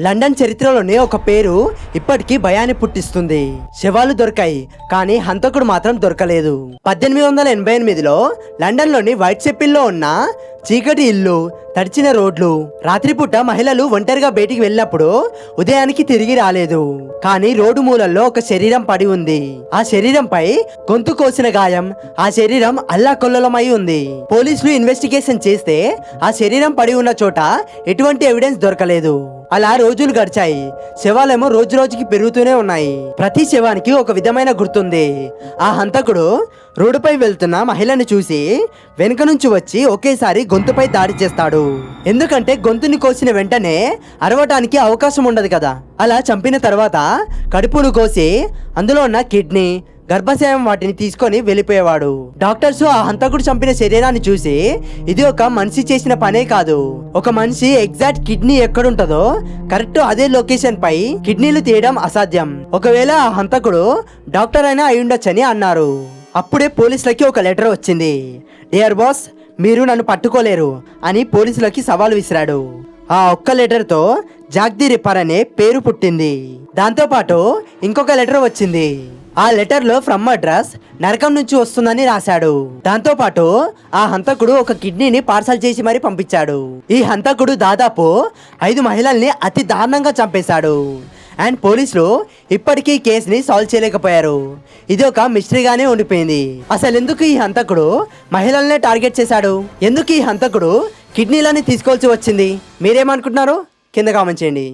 London చరిత్రలోనే ఒక పేరు ఇప్పటికీ భయాన్ని పుట్టిస్తుంది. శవాలు దొరికాయి కానీ హంతకుడు మాత్రం దొరకలేదు. పద్దెనిమిది వందల ఎనభై ఎనిమిదిలో లండన్లోని వైట్ చెప్పిల్లో ఉన్న చీకటి ఇల్లు తడిచిన రోడ్లు రాత్రిపూట మహిళలు ఒంటరిగా బయటికి వెళ్ళినప్పుడు ఉదయానికి తిరిగి రాలేదు. కానీ రోడ్డు మూలల్లో ఒక శరీరం పడి ఉంది. ఆ శరీరంపై గొంతు కోసిన గాయం ఆ శరీరం అల్లాకొల్లలమై ఉంది. పోలీసులు ఇన్వెస్టిగేషన్ చేస్తే ఆ శరీరం పడి ఉన్న చోట ఎటువంటి ఎవిడెన్స్ దొరకలేదు. అలా రోజులు గడిచాయి. శవాలేమో రోజు రోజుకి పెరుగుతూనే ఉన్నాయి. ప్రతి శవానికి ఒక విధమైన గుర్తుంది. ఆ హంతకుడు రోడ్డుపై వెళ్తున్న మహిళను చూసి వెనుక నుంచి వచ్చి ఒకేసారి గొంతుపై దాడి చేస్తాడు. ఎందుకంటే గొంతుని కోసిన వెంటనే అరవటానికి అవకాశం ఉండదు కదా. అలా చంపిన తర్వాత కడుపును కోసి అందులో ఉన్న కిడ్నీ గర్భశయం వాటిని తీసుకొని వెళ్ళిపోయేవాడు. డాక్టర్స్ ఆ హంతకుడు చంపిన శరీరాన్ని చూసి ఇది ఒక మనిషి చేసిన పనే కాదు. ఒక మనిషి ఎగ్జాక్ట్ కిడ్నీ ఎక్కడుంటదో కరెక్ట్ అదే లొకేషన్ పై కిడ్నీలు తీయడం అసాధ్యం. ఒకవేళ ఆ హంతకుడు డాక్టర్ అయినా అయి ఉండొచ్చని అన్నారు. అప్పుడే పోలీసులకి ఒక లెటర్ వచ్చింది. డియర్ బాస్ మీరు నన్ను పట్టుకోలేరు అని పోలీసులకి సవాల్ విసిరాడు. ఆ ఒక్క లెటర్తో జాగ్ది రిపర్ అనే పేరు పుట్టింది. దాంతోపాటు ఇంకొక లెటర్ వచ్చింది. ఆ లెటర్లో ఫ్రమ్ అడ్రస్ నరకం నుంచి వస్తుందని రాశాడు. దాంతోపాటు ఆ హంతకుడు ఒక కిడ్నీని పార్సల్ చేసి మరీ పంపించాడు. ఈ హంతకుడు దాదాపు ఐదు మహిళల్ని అతి దారుణంగా చంపేశాడు. అండ్ పోలీసులు ఇప్పటికీ కేసుని సాల్వ్ చేయలేకపోయారు. ఇది ఒక మిస్టరీగానే ఉండిపోయింది. అసలు ఎందుకు ఈ హంతకుడు మహిళల్నే టార్గెట్ చేశాడు? ఎందుకు ఈ హంతకుడు కిడ్నీలని తీసుకోవాల్సి వచ్చింది? మీరేమనుకుంటున్నారు? కింద కామెంట్ చేయండి.